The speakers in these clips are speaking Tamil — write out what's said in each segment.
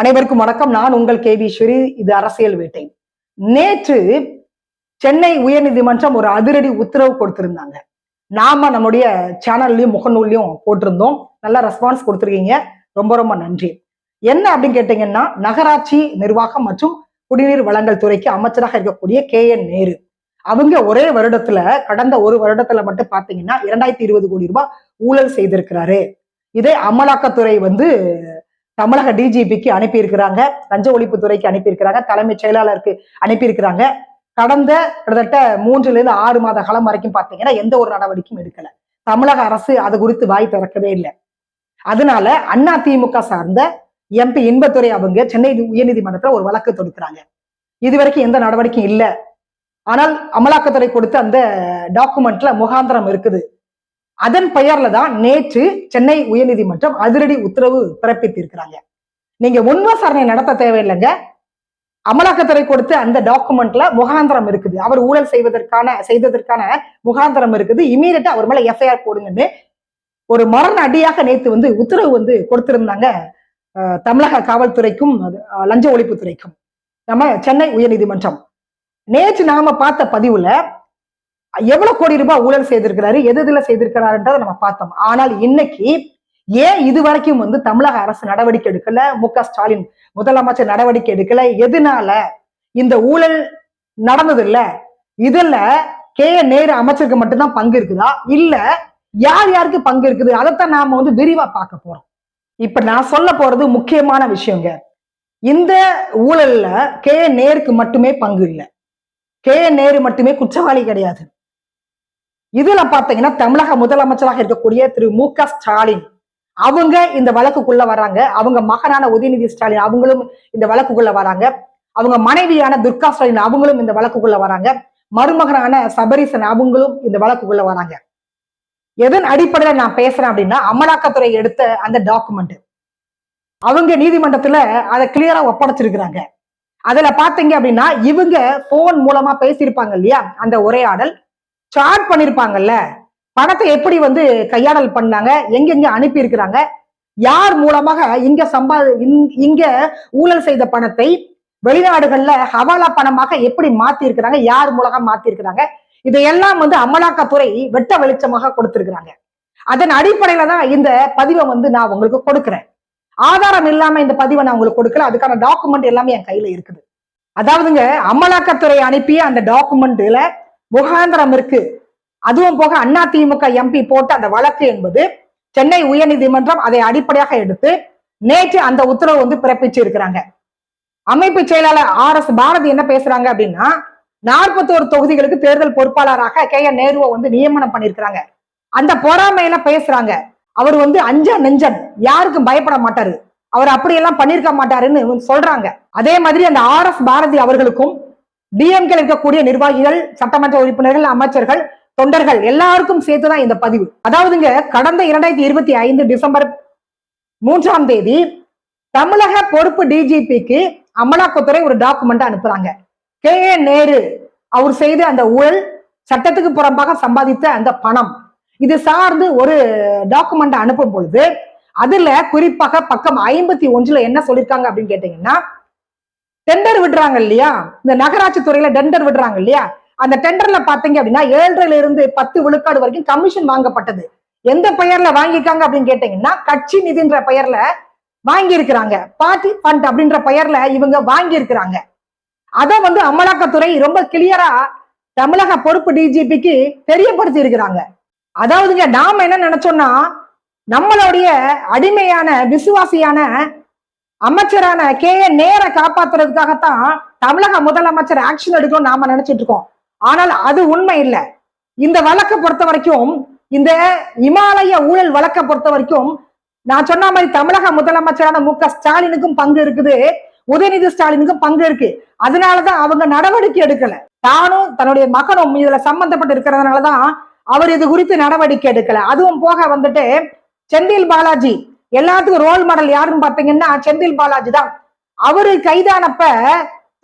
அனைவருக்கும் வணக்கம். நான் உங்கள் கே இது அரசியல் வேட்டை. நேற்று சென்னை உயர்நீதிமன்றம் ஒரு அதிரடி உத்தரவு கொடுத்திருந்தாங்க. நாம நம்முடைய சேனல்லையும் முகநூல்லையும் போட்டிருந்தோம். நல்ல ரெஸ்பான்ஸ் கொடுத்துருக்கீங்க. ரொம்ப ரொம்ப நன்றி. என்ன அப்படின்னு கேட்டீங்கன்னா நகராட்சி நிர்வாகம் மற்றும் குடிநீர் வழங்கல் துறைக்கு அமைச்சராக இருக்கக்கூடிய கே என் நேரு. அவங்க ஒரே வருடத்துல கடந்த ஒரு வருடத்துல மட்டும் பாத்தீங்கன்னா இரண்டாயிரத்தி இருபது கோடி ரூபாய் ஊழல் செய்திருக்கிறாரு. இதே அமலாக்கத்துறை வந்து தமிழக டிஜிபிக்கு அனுப்பியிருக்கிறாங்க லஞ்ச ஒழிப்புத்துறைக்கு அனுப்பியிருக்கிறாங்க. தலைமைச் செயலாளருக்கு அனுப்பியிருக்கிறாங்க. கடந்த கிட்டத்தட்ட மூன்றுல இருந்து ஆறு மாத காலம் வரைக்கும் பார்த்தீங்கன்னா எந்த ஒரு நடவடிக்கையும் எடுக்கல. தமிழக அரசு அது குறித்து வாய் திறக்கவே இல்லை. அதனால அண்ணா திமுக சார்ந்த எம்பி இன்பத்துறை அவங்க சென்னை உயர்நீதிமன்றத்துல ஒரு வழக்கு தொடுக்கிறாங்க. இது வரைக்கும் எந்த நடவடிக்கையும் இல்லை. ஆனால் அமலாக்கத்துறை கொடுத்த அந்த டாக்குமெண்ட்ல முகாந்திரம் இருக்குது. அதன் பெயர்ல தான் நேற்று சென்னை உயர்நீதிமன்றம் அதிரடி உத்தரவு பிறப்பித்திருக்கிறாங்க. நீங்க முன் விசாரணை நடத்த தேவையில்லைங்க. அமலாக்கத்துறை கொடுத்து அந்த டாக்குமெண்ட்ல முகாந்திரம் இருக்குது. அவர் ஊழல் செய்வதற்கான செய்ததற்கான முகாந்திரம் இருக்குது. இமீடியட்டா அவர் மேல எஃப்ஐஆர் போடுங்கன்னு ஒரு மரண அடியாக நேத்து வந்து உத்தரவு வந்து கொடுத்திருந்தாங்க தமிழக காவல்துறைக்கும் லஞ்ச ஒழிப்புத்துறைக்கும். நம்ம சென்னை உயர்நீதிமன்றம். நேற்று நாம பார்த்த பதிவுல எவ்வளவு கோடி ரூபாய் ஊழல் செய்திருக்கிறாரு எது எதுல செய்திருக்கிறாருன்றதை நம்ம பார்த்தோம். ஆனால் இன்னைக்கு ஏன் இது வரைக்கும் வந்து தமிழக அரசு நடவடிக்கை எடுக்கல? மு க ஸ்டாலின் முதலமைச்சர் நடவடிக்கை எடுக்கல. எதனால இந்த ஊழல் நடந்தது இல்ல இதுல கே நேரு அமைச்சருக்கு மட்டும்தான் பங்கு இருக்குதா? இல்ல யார் யாருக்கு பங்கு இருக்குது? அதைத்தான் நாம வந்து விரிவா பார்க்க போறோம். இப்ப நான் சொல்ல போறது முக்கியமான விஷயங்க. இந்த ஊழல்ல கே நேருக்கு மட்டுமே பங்கு இல்லை. கே நேரு மட்டுமே குற்றவாளி கிடையாது. இதுல பாத்தீங்கன்னா தமிழக முதலமைச்சராக இருக்கக்கூடிய திரு மு க ஸ்டாலின். அவங்க இந்த வழக்குக்குள்ள வராங்க. அவங்க மகனான உதயநிதி ஸ்டாலின் அவங்களும் இந்த வழக்குக்குள்ள வராங்க. அவங்க மனைவியான துர்கா ஸ்டாலின் அவங்களும் இந்த வழக்குக்குள்ள வராங்க. மருமகனான சபரிசன் அவங்களும் இந்த வழக்குக்குள்ள வராங்க. எதன் அடிப்படையில நான் பேசுறேன் அப்படின்னா அமலாக்கத்துறை எடுத்த அந்த டாக்குமெண்ட் அவங்க நீதிமன்றத்துல அதை கிளியரா ஒப்படைச்சிருக்கிறாங்க. அதுல பாத்தீங்க அப்படின்னா இவங்க போன் மூலமா பேசியிருப்பாங்க இல்லையா? அந்த உரையாடல். சார்ட் பண்ணிருப்பாங்கல்ல? பணத்தை எப்படி வந்து கையாடல் பண்ணாங்க? எங்கெங்க அனுப்பி இருக்கிறாங்க யார் மூலமாக இங்க சம்பா இங்க ஊழல் செய்த பணத்தை வெளிநாடுகள்ல ஹவாலா பணமாக எப்படி மாத்தி இருக்கிறாங்க யார் மூலமா மாத்தி இருக்கிறாங்க இதையெல்லாம் வந்து அமலாக்கத்துறை வெட்ட வெளிச்சமாக கொடுத்திருக்கிறாங்க. அதன் அடிப்படையில தான் இந்த பதிவை வந்து நான் உங்களுக்கு கொடுக்குறேன். ஆதாரம் இல்லாம இந்த பதிவை நான் உங்களுக்கு கொடுக்கல. அதுக்கான டாக்குமெண்ட் எல்லாமே என் கையில இருக்குது. அதாவதுங்க அமலாக்கத்துறை அனுப்பிய அந்த டாக்குமெண்ட்ல முகாந்திரம் இருக்கு. அதுவும் போக அண்ணா திமுக எம்பி போட்ட அந்த வழக்கு என்பது சென்னை உயர்நீதிமன்றம் அதை அடிப்படையாக எடுத்து நேற்று அந்த உத்தரவு வந்து பிறப்பிச்சு இருக்கிறாங்க அமைப்பு செயலாளர் ஆர் எஸ் பாரதி என்ன பேசுறாங்க அப்படின்னா நாற்பத்தோரு தொகுதிகளுக்கு தேர்தல் பொறுப்பாளராக கே என் நேருவை வந்து நியமனம் பண்ணிருக்கிறாங்க. அந்த பொறாமையில பேசுறாங்க. அவர் வந்து அஞ்சன் நெஞ்சன். யாருக்கும் பயப்பட மாட்டாரு. அவர் அப்படியெல்லாம் பண்ணிருக்க மாட்டாருன்னு சொல்றாங்க. அதே மாதிரி அந்த ஆர் எஸ் பாரதி அவர்களுக்கும் டிஎம்கே இருக்கக்கூடிய நிர்வாகிகள் சட்டமன்ற உறுப்பினர்கள் அமைச்சர்கள் தொண்டர்கள் எல்லாருக்கும் சேர்த்துதான் இந்த பதிவு. அதாவதுங்க கடந்த இரண்டாயிரத்தி இருபத்தி ஐந்து டிசம்பர் மூன்றாம் தேதி தமிழக பொறுப்பு டிஜிபிக்கு அமலாக்கத்துறை ஒரு டாக்குமெண்ட் அனுப்புறாங்க. கே. ஏ. நேரு அவர் செய்த அந்த ஊழல் சட்டத்துக்கு புறம்பாக சம்பாதித்த அந்த பணம். இது சார்ந்து ஒரு டாக்குமெண்ட் அனுப்பும் பொழுது அதுல குறிப்பாக பக்கம் ஐம்பத்தி ஒன்றுல என்ன சொல்லியிருக்காங்க அப்படின்னு கேட்டீங்கன்னா டெண்டர் விடுறாங்க இல்லையா இந்த நகராட்சி துறையில டெண்டர் விடுறாங்க இல்லையா அந்த டெண்டர்ல பாத்தீங்க அப்படின்னா ஏழரைல இருந்து பத்து விழுக்காடு வரைக்கும் கமிஷன் வாங்கப்பட்டது. எந்த பெயர்ல வாங்கியிருக்காங்க அப்படின்னு கேட்டீங்கன்னா கட்சி நிதின்ற பெயர்ல வாங்கி இருக்கிறாங்க பார்ட்டி ஃபண்ட் அப்படின்ற பெயர்ல இவங்க வாங்கி இருக்கிறாங்க அதை வந்து அமலாக்கத்துறை ரொம்ப கிளியரா தமிழக பொறுப்பு டிஜிபிக்கு தெரியப்படுத்தி இருக்கிறாங்க அதாவதுங்க நாம என்ன நினைச்சோம்னா நம்மளுடைய அடிமையான விசுவாசியான அமைச்சரான கே என் நேர காப்பாத்துறதுக்காகத்தான் தமிழக முதலமைச்சர் ஆக்ஷன் எடுக்கணும் நாம நினைச்சிட்டு இருக்கோம். ஆனால் அது உண்மை இல்லை. இந்த வழக்கை பொறுத்த வரைக்கும் இந்த இமாலய ஊழல் வழக்கை பொறுத்த வரைக்கும் நான் சொன்ன மாதிரி தமிழக முதலமைச்சரான மு க ஸ்டாலினுக்கும் பங்கு இருக்குது. உதயநிதி ஸ்டாலினுக்கும் பங்கு இருக்கு. அதனாலதான் அவங்க நடவடிக்கை எடுக்கல. தானும் தன்னுடைய மகனும் இதுல சம்பந்தப்பட்டு இருக்கிறதுனாலதான் அவர் இது குறித்து நடவடிக்கை எடுக்கல. அதுவும் போக வந்துட்டு செந்தில் பாலாஜி எல்லாத்துக்கும் ரோல் மாடல் யாருன்னு பாத்தீங்கன்னா செந்தில் பாலாஜி தான். அவரு கைதானப்ப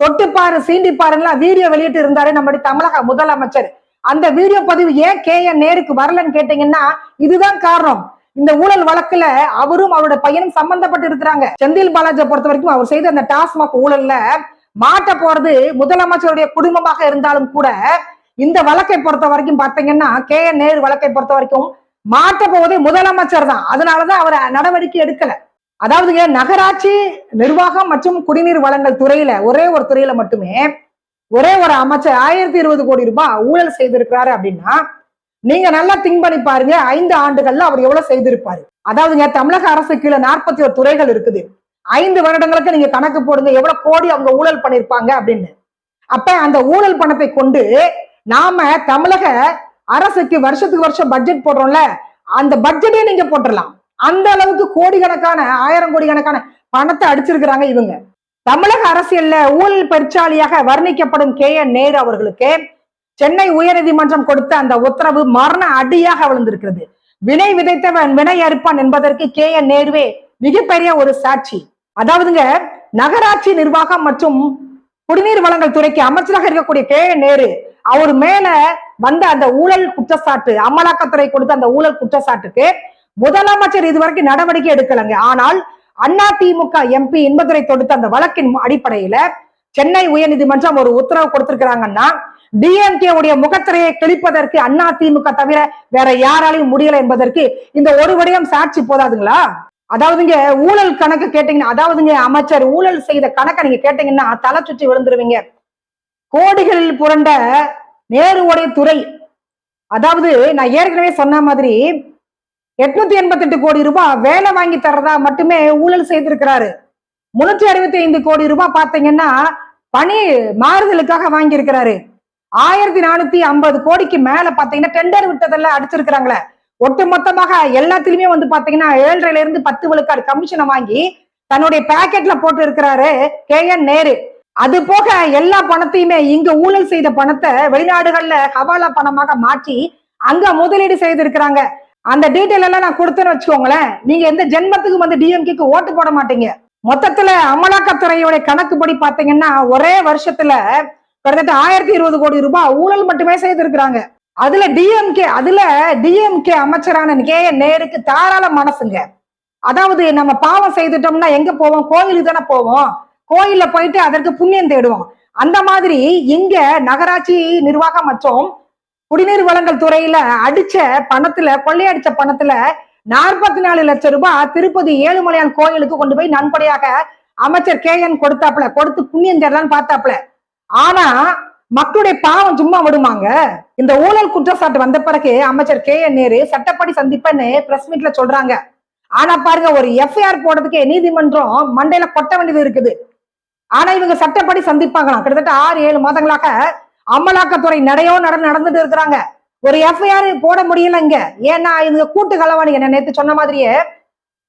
தொட்டுப்பாரு சீண்டிப்பாருலாம் வீடியோ வெளியிட்டு இருந்தாரு நம்முடைய தமிழக முதலமைச்சர். அந்த வீடியோ பதிவு ஏன் கே என் நேருக்கு வரலன்னு கேட்டீங்கன்னா இதுதான் காரணம். இந்த ஊழல் வழக்குல அவரும் அவரோட பையனும் சம்பந்தப்பட்டு இருக்கிறாங்க. செந்தில் பாலாஜியை பொறுத்த வரைக்கும் அவர் செய்த அந்த டாஸ்மாக் ஊழல்ல மாட்ட போறது முதலமைச்சருடைய குடும்பமாக இருந்தாலும் கூட இந்த வழக்கை பொறுத்த வரைக்கும் பாத்தீங்கன்னா கே என் நேரு வழக்கை பொறுத்த வரைக்கும் மாற்ற போவதே முதலமைச்சர் தான் அதனாலதான் அவர் நடவடிக்கை எடுக்கல. அதாவதுங்க நகராட்சி நிர்வாகம் மற்றும் குடிநீர் வழங்கல் துறையில ஒரே ஒரு துறையில மட்டுமே ஒரே ஒரு அமைச்சர் ஆயிரத்தி இருபது கோடி ரூபாய் ஊழல் செய்திருக்கிறாரு அப்படின்னா நீங்க நல்லா திங்க் பண்ணி பாருங்க ஐந்து ஆண்டுகள்ல அவர் எவ்வளவு செய்திருப்பாரு. அதாவதுங்க தமிழக அரசு கீழே நாற்பத்தி ஒரு துறைகள் இருக்குது. ஐந்து வருடங்களுக்கு நீங்க கணக்கு போடுங்க எவ்வளவு கோடி அவங்க ஊழல் பண்ணிருப்பாங்க அப்படின்னு. அப்ப அந்த ஊழல் பணத்தை கொண்டு நாம தமிழக அரசுக்கு வருஷத்துக்கு வருஷம் பட்ஜெட் போடுறோம்ல அந்த பட்ஜெட்டே நீங்க போட்டுடலாம் அந்த அளவுக்கு கோடிக்கணக்கான ஆயிரம் கோடி கணக்கான பணத்தை அடிச்சிருக்கிறாங்க இவங்க. தமிழக அரசியல்ல ஊழல் பெருச்சாலியாக வர்ணிக்கப்படும் கே. என். நேரு அவர்களுக்கு சென்னை உயர்நீதிமன்றம் கொடுத்த அந்த உத்தரவு மரண அடியாக விழுந்திருக்கிறது. வினை விதைத்தவன் வினை அறுப்பான் என்பதற்கு கே. என். நேருவே மிகப்பெரிய ஒரு சாட்சி. அதாவதுங்க நகராட்சி நிர்வாகம் மற்றும் குடிநீர் வளங்கள் துறைக்கு அமைச்சராக இருக்கக்கூடிய கே. என். நேரு அவர் மேல வந்த அந்த ஊழல் குற்றச்சாட்டு அமலாக்கத்துறை கொடுத்த அந்த ஊழல் குற்றச்சாட்டுக்கு முதலமைச்சர் இதுவரைக்கும் நடவடிக்கை எடுக்கலங்க. ஆனால் அண்ணா திமுக எம்பி இன்பதுரை தொடுத்த அந்த வழக்கின் அடிப்படையில சென்னை உயர்நீதிமன்றம் ஒரு உத்தரவு கொடுத்திருக்கிறாங்கன்னா டிஎம்கே உடைய முகத்திரையை கிழிப்பதற்கு அண்ணா திமுக தவிர வேற யாராலையும் முடியல என்பதற்கு இந்த ஒரு விடயம் சாட்சி போதாதுங்களா? அதாவதுங்க ஊழல் கணக்கு கேட்டீங்கன்னா அதாவதுங்க அமைச்சர் ஊழல் செய்த கணக்கை நீங்க கேட்டீங்கன்னா தலை சுற்றி விழுந்துருவீங்க. கோடிகளில் புரண்ட நேருவுடைய துறை. அதாவது நான் ஏற்கனவே சொன்ன மாதிரி எட்நூத்தி எண்பத்தி எட்டு கோடி ரூபாய் வேலை வாங்கி தர்றதா மட்டுமே ஊழல் செய்திருக்கிறாரு. முன்னூற்றி அறுபத்தி ஐந்து கோடி ரூபாய் பார்த்தீங்கன்னா பணி மாறுதலுக்காக வாங்கியிருக்கிறாரு. ஆயிரத்தி நானூத்தி ஐம்பது கோடிக்கு மேல பாத்தீங்கன்னா டெண்டர் விட்டதெல்லாம் அடிச்சிருக்கிறாங்களே. ஒட்டு மொத்தமாக எல்லாத்திலுமே வந்து பாத்தீங்கன்னா ஏழரைல இருந்து பத்து விழுக்காடு கமிஷனை வாங்கி தன்னுடைய பேக்கெட்ல போட்டு இருக்கிறாரு கே என் நேரு. அது போக எல்லா பணத்தையுமே இங்க ஊழல் செய்த பணத்தை வெளிநாடுகள்ல ஹவாலா பணமாக மாற்றி அங்க முதலீடு செய்திருக்கிறாங்க. அந்த டீட்டெயில் எல்லாம் நான் கொடுத்தேன்னு வச்சுக்கோங்களேன். நீங்க எந்த ஜென்மத்துக்கும் வந்து டிஎம்கேக்கு ஓட்டு போட மாட்டீங்க. மொத்தத்துல அமலாக்கத்துறையோட கணக்குப்படி பாத்தீங்கன்னா ஒரே வருஷத்துல கிட்டத்தட்ட ஆயிரத்தி இருபது கோடி ரூபாய் ஊழல் மட்டுமே செய்திருக்கிறாங்க. அதுல டிஎம்கே அதுல டிஎம்கே அமைச்சரான கே. நேருக்கு தாராள மனசுங்க. அதாவது நம்ம பாவம் செய்துட்டோம்னா எங்க போவோம்? கோயிலுக்கு தானே போவோம்? கோயில்ல போயிட்டு அதற்கு புண்ணியம் தேடுவோம். அந்த மாதிரி இங்க நகராட்சி நிர்வாகம் மற்றும் குடிநீர் வளங்கள் துறையில அடிச்ச பணத்துல கொள்ளையடிச்ச பணத்துல நாற்பத்தி நாலு லட்சம் ரூபாய் திருப்பதி ஏழுமலையான் கோயிலுக்கு கொண்டு போய் நன்கொடையாக அமைச்சர் கே என் கொடுத்தாப்புல கொடுத்து புண்ணியம் தேடலான்னு பார்த்தாப்புல. ஆனா மக்களுடைய பாவம் சும்மா விடுமாங்க? இந்த ஊழல் குற்றச்சாட்டு வந்த பிறகு அமைச்சர் கே என் நேரு சட்டப்படி சந்திப்பேன்னு பிரஸ் மீட்ல சொல்றாங்க. ஆனா பாருங்க ஒரு எஃப்ஐஆர் போடுறதுக்கு நீதிமன்றம் மண்டையில கொட்ட வேண்டியது இருக்குது. ஆனா இவங்க சட்டப்படி சந்திப்பாங்களாம். கிட்டத்தட்ட ஆறு ஏழு மாதங்களாக அமலாக்கத்துறை நடையோ நட நடந்துட்டு இருக்கிறாங்க. ஒரு எஃப்ஐஆர் போட முடியல இங்க. ஏன்னா இவங்க கூட்டு களவாணிங்க நான் நேத்து சொன்ன மாதிரியே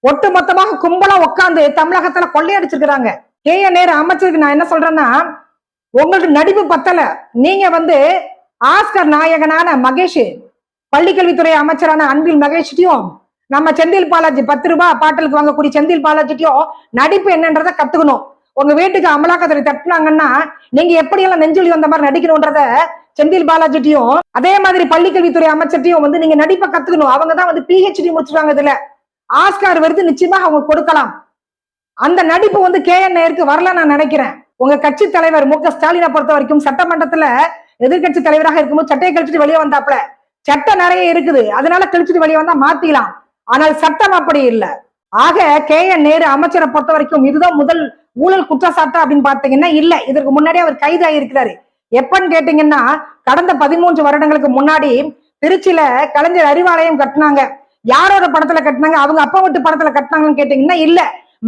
ஒட்டு மொத்தமாக கும்பலா உட்காந்து தமிழகத்துல கொள்ளையடிச்சிருக்கிறாங்க. கே. என். நேரு அமைச்சருக்கு நான் என்ன சொல்றேன்னா உங்களுக்கு நடிப்பு பத்தல. நீங்க வந்து ஆஸ்கர் நாயகனான மகேஷ் பள்ளிக்கல்வித்துறை அமைச்சரான அன்பில் மகேஷ்டையும் நம்ம செந்தில் பாலாஜி பத்து ரூபாய் பாட்டலுக்கு வாங்கக்கூடிய செந்தில் பாலாஜிட்டையும் நடிப்பு என்னன்றத கத்துக்கணும். உங்க வீட்டுக்கு அமலாக்கத்துறை தட்டினாங்கன்னா நீங்க எப்படியெல்லாம் நெஞ்சொலி வந்த மாதிரி நடிக்கணும்ன்றத செந்தில் பாலாஜிட்டையும் அதே மாதிரி பள்ளிக்கல்வித்துறை அமைச்சர்ட்டையும் வந்து நீங்க நடிப்பை கத்துக்கணும். அவங்க தான் வந்து பிஹெச்டி முடிச்சிருக்காங்க இதுல. ஆஸ்கார் விருது நிச்சயமா அவங்க கொடுக்கலாம். அந்த நடிப்பு வந்து கே என் நேருக்கு வரல நான் நினைக்கிறேன். உங்க கட்சி தலைவர் மு க ஸ்டாலினை பொறுத்த வரைக்கும் சட்டமன்றத்துல எதிர்கட்சி தலைவராக இருக்கும்போது சட்டையை கழிச்சிட்டு வெளியே வந்தாப்புல. சட்டம் நிறைய இருக்குது. அதனால கழிச்சிட்டு வெளியே வந்தா மாத்திக்கலாம் ஆனால் சட்டம் அப்படி இல்லை. ஆக கே என் நேரு அமைச்சரை பொறுத்த வரைக்கும் இதுதான் முதல் ஊழல் குற்றச்சாட்டு அப்படின்னு பாத்தீங்கன்னா இல்ல. இதற்கு முன்னாடி அவர் கைது ஆகியிருக்கிறாரு எப்பன்னு கேட்டீங்கன்னா கடந்த பதிமூன்று வருடங்களுக்கு முன்னாடி திருச்சியில கலைஞர் அறிவாலயம் கட்டினாங்க. யாரோட படத்துல கட்டினாங்க? அவங்க அப்பா வீட்டு படத்துல கட்டினாங்கன்னு கேட்டீங்கன்னா இல்ல.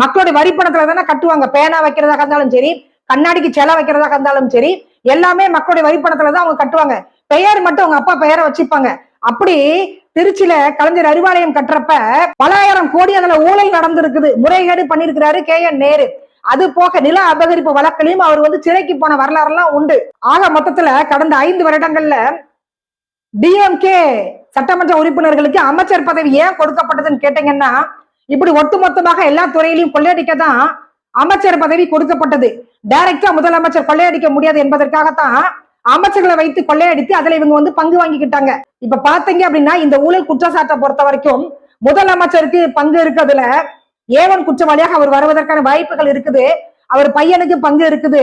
மக்களோட வரி பணத்துல தானே கட்டுவாங்க. பேனா வைக்கிறதாக இருந்தாலும் சரி கண்ணாடிக்கு செல வைக்கிறதாக இருந்தாலும் சரி எல்லாமே மக்களுடைய வரி பணத்துல தான் அவங்க கட்டுவாங்க. பெயர் மட்டும் அவங்க அப்பா பெயரை வச்சுப்பாங்க. அப்படி திருச்சியில கலைஞர் அறிவாலயம் கட்டுறப்ப பலாயிரம் கோடி அதுல ஊழல் நடந்திருக்குது. முறைகேடு பண்ணிருக்கிறாரு கே என் நேரு. அது போக நில அபகரிப்பு வழக்கிலையும் அவர் வந்து சிறைக்கு போன வரலாறுலாம் உண்டு. ஆக மொத்தத்துல கடந்த ஐந்து வருடங்கள்ல டிஎம்கே சட்டமன்ற உறுப்பினர்களுக்கு அமைச்சர் பதவி ஏன் கொடுக்கப்பட்டதுன்னு கேட்டீங்கன்னா இப்படி ஒட்டுமொத்தமாக எல்லா துறையிலையும் கொள்ளையடிக்க தான் அமைச்சர் பதவி கொடுக்கப்பட்டது. டைரக்டா முதலமைச்சர் கொள்ளையடிக்க முடியாது என்பதற்காகத்தான் அமைச்சர்களை வைத்து கொள்ளையடித்து அதுல இவங்க வந்து பங்கு வாங்கிக்கிட்டாங்க. இப்ப பாத்தீங்க அப்படின்னா இந்த ஊழல் குற்றச்சாட்டை பொறுத்த வரைக்கும் முதலமைச்சருக்கு பங்கு இருக்கிறதுல ஏவன் குற்றவாளியாக அவர் வருவதற்கான வாய்ப்புகள் இருக்குது. அவர் பையனுக்கு பங்கு இருக்குது.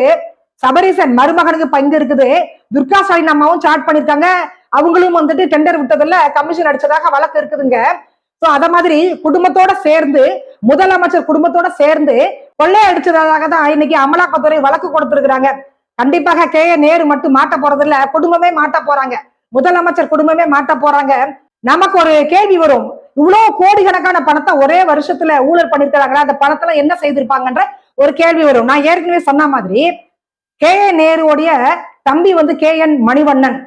சபரீசன் மருமகனுக்கு பங்கு இருக்குது. துர்கா ஸ்டாலின் அம்மாவும் சாட் பண்ணிருக்காங்க. அவங்களும் வந்துட்டு டெண்டர் விட்டதுல கமிஷன் அடிச்சதாக வழக்கு இருக்குதுங்க. சோ அத மாதிரி குடும்பத்தோட சேர்ந்து முதலமைச்சர் குடும்பத்தோட சேர்ந்து கொள்ளையடிச்சதாக தான் இன்னைக்கு அமலாக்கத்துறை வழக்கு கொடுத்திருக்கிறாங்க. கண்டிப்பாக கே. நேரு மட்டும் மாட்ட போறது இல்ல குடும்பமே மாட்ட போறாங்க. முதலமைச்சர் குடும்பமே மாட்ட போறாங்க. நமக்கு ஒரு கேள்வி வரும். இவ்வளவு கோடிக்கணக்கான பணத்தை ஒரே வருஷத்துல ஊழல் பண்ணிருக்கிறாங்களா? அந்த பணத்துல என்ன செய்திருப்பாங்கன்ற ஒரு கேள்வி வரும். நான் ஏற்கனவே சொன்ன மாதிரி கே. என் நேருடைய தம்பி வந்து கே. என். மணிவண்ணன்.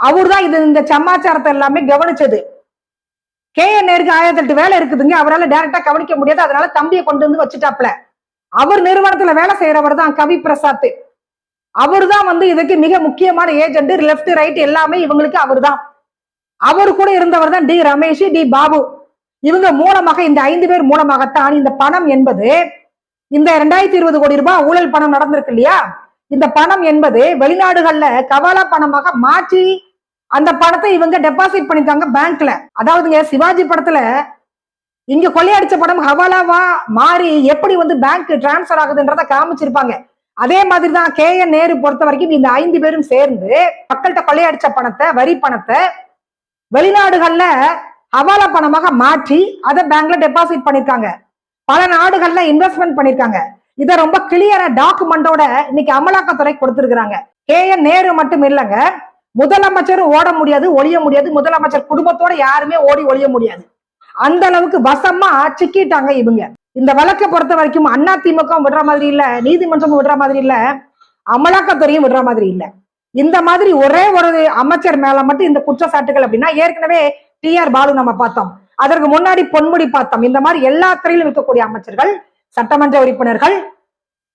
அவர்தான் இது இந்த சமாச்சாரத்தை எல்லாமே கவனிச்சது. கே. என் நேருக்கு ஆயிரத்தி எட்டு வேலை இருக்குதுங்க. அவரால் டைரக்டா கவனிக்க முடியாது. அதனால தம்பியை கொண்டு வந்து வச்சுட்டாப்ல அவர் நிறுவனத்துல வேலை செய்யறவர் தான் கவி பிரசாத். அவர் தான் வந்து இதுக்கு மிக முக்கியமான ஏஜென்ட் லெஃப்ட் ரைட் எல்லாமே இவங்களுக்கு அவர் தான் அவர் கூட இருந்தவர் தான் டி ரமேஷ் டி பாபு. இவங்க மூலமாக இந்த ஐந்து பேர் மூலமாகத்தான் இந்த பணம் என்பது இந்த ரெண்டாயிரத்தி இருபது கோடி ரூபாய் ஊழல் பணம் நடந்திருக்கு இல்லையா? இந்த பணம் என்பது வெளிநாடுகள்ல கவாலா பணமாக மாற்றி அந்த பணத்தை இவங்க டெபாசிட் பண்ணிட்டாங்க பேங்க்ல அதாவதுங்க சிவாஜி படத்துல இங்க கொள்ளையடிச்ச படம் ஹவாலாவா மாறி எப்படி வந்து பேங்க் டிரான்ஸ்ஃபர் ஆகுதுன்றத காமிச்சிருப்பாங்க. அதே மாதிரி தான் கே என் நேரு பொறுத்த வரைக்கும் இந்த ஐந்து பேரும் சேர்ந்து மக்கள்கிட்ட கொள்ளையடிச்ச பணத்தை வரி பணத்தை வெளிநாடுகள்ல அவால பணமாக மாற்றி அதை பேங்க்ல டெபாசிட் பண்ணிருக்காங்க. பல நாடுகள்ல இன்வெஸ்ட்மெண்ட் பண்ணிருக்காங்க. இதை ரொம்ப கிளியரா டாக்குமெண்டோட இன்னைக்கு அமலாக்கத்துறை கொடுத்திருக்கிறாங்க. கே. என். நேரு மட்டும் இல்லைங்க. முதலமைச்சரும் ஓட முடியாது ஒழிய முடியாது. முதலமைச்சர் குடும்பத்தோட யாருமே ஓடி ஒழிய முடியாது. அந்த அளவுக்கு வசமா சிக்கிட்டாங்க இவங்க. இந்த வழக்கை பொறுத்த வரைக்கும் அண்ணா திமுக விடுற மாதிரி இல்ல நீதிமன்றமும் விடுற மாதிரி இல்ல அமலாக்கத்துறையும் விடுற மாதிரி இல்லை. இந்த மாதிரி ஒரே ஒரு அமைச்சர் மேல மட்டும் இந்த குற்றச்சாட்டுகள் அப்படின்னா ஏற்கனவே டி ஆர் பாலு நம்ம பார்த்தோம். அதற்கு முன்னாடி பொன்முடி பார்த்தோம். இந்த மாதிரி எல்லா துறையிலும் இருக்கக்கூடிய அமைச்சர்கள் சட்டமன்ற உறுப்பினர்கள்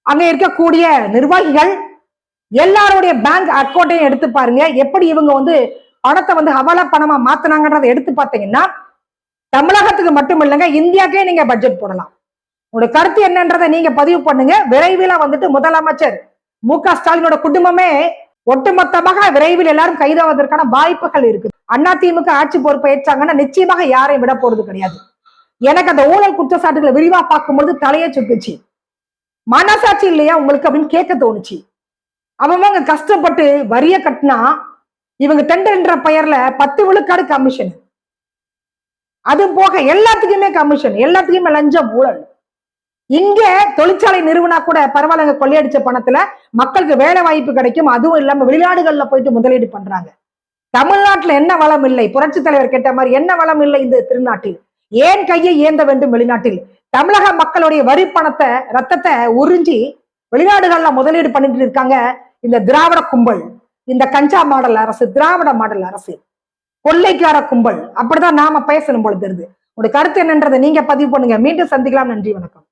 அங்க இருக்கக்கூடிய நிர்வாகிகள் எல்லாருடைய பேங்க் அக்கௌண்ட்டையும் எடுத்து பாருங்க. எப்படி இவங்க வந்து பணத்தை வந்து ஹவாலா பணமா மாத்தினாங்கன்றதை எடுத்து பார்த்தீங்கன்னா தமிழகத்துக்கு மட்டும் இல்லைங்க இந்தியாக்கே நீங்க பட்ஜெட் போடலாம். உங்களுடைய கருத்து என்னன்றதை நீங்க பதிவு பண்ணுங்க. விரைவில் வந்துட்டு முதலமைச்சர் மு க ஸ்டாலினோட குடும்பமே ஒட்டுமொத்தமாக விரைவில் எல்லாரும் கைதாவதற்கான வாய்ப்புகள் இருக்கு அண்ணா திமுக ஆட்சி பொறுப்பை ஏற்றாங்கன்னா நிச்சயமாக யாரையும் விட போறது கிடையாது. எனக்கு அந்த ஊழல் குற்றச்சாட்டுகளை விரிவா பார்க்கும்போது தலையை சுட்டுச்சு. மனசாட்சி இல்லையா உங்களுக்கு அப்படின்னு கேட்க தோணுச்சு. அவங்க கஷ்டப்பட்டு வரிய கட்டினா இவங்க டெண்டர்ன்ற பெயர்ல பத்து விழுக்காடு கமிஷன் அது போக எல்லாத்துக்குமே கமிஷன் எல்லாத்துக்குமே லஞ்சம் ஊழல். இங்க தொழிற்சாலை நிறுவனா கூட பரவாயில்லங்க கொள்ளையடிச்ச பணத்துல மக்களுக்கு வேலை வாய்ப்பு கிடைக்கும். அதுவும் இல்லாம வெளிநாடுகள்ல போயிட்டு முதலீடு பண்றாங்க. தமிழ்நாட்டுல என்ன வளம் இல்லை? புரட்சி தலைவர் கேட்ட மாதிரி என்ன வளம் இல்லை இந்த திருநாட்டில்? ஏன் கையை ஏந்த வேண்டும் வெளிநாட்டில்? தமிழக மக்களுடைய வரி பணத்தை ரத்தத்தை உறிஞ்சி வெளிநாடுகள்ல முதலீடு பண்ணிட்டு இருக்காங்க இந்த திராவிட கும்பல். இந்த கஞ்சா மாடல் அரசு திராவிட மாடல் அரசு. கொள்ளைக்கார கும்பல். அப்படிதான் நாம பேசணும் போல தெரியுது உங்களுடைய கருத்து என்னன்றதை நீங்க பதிவு பண்ணுங்க. மீண்டும் சந்திக்கலாம். நன்றி வணக்கம்.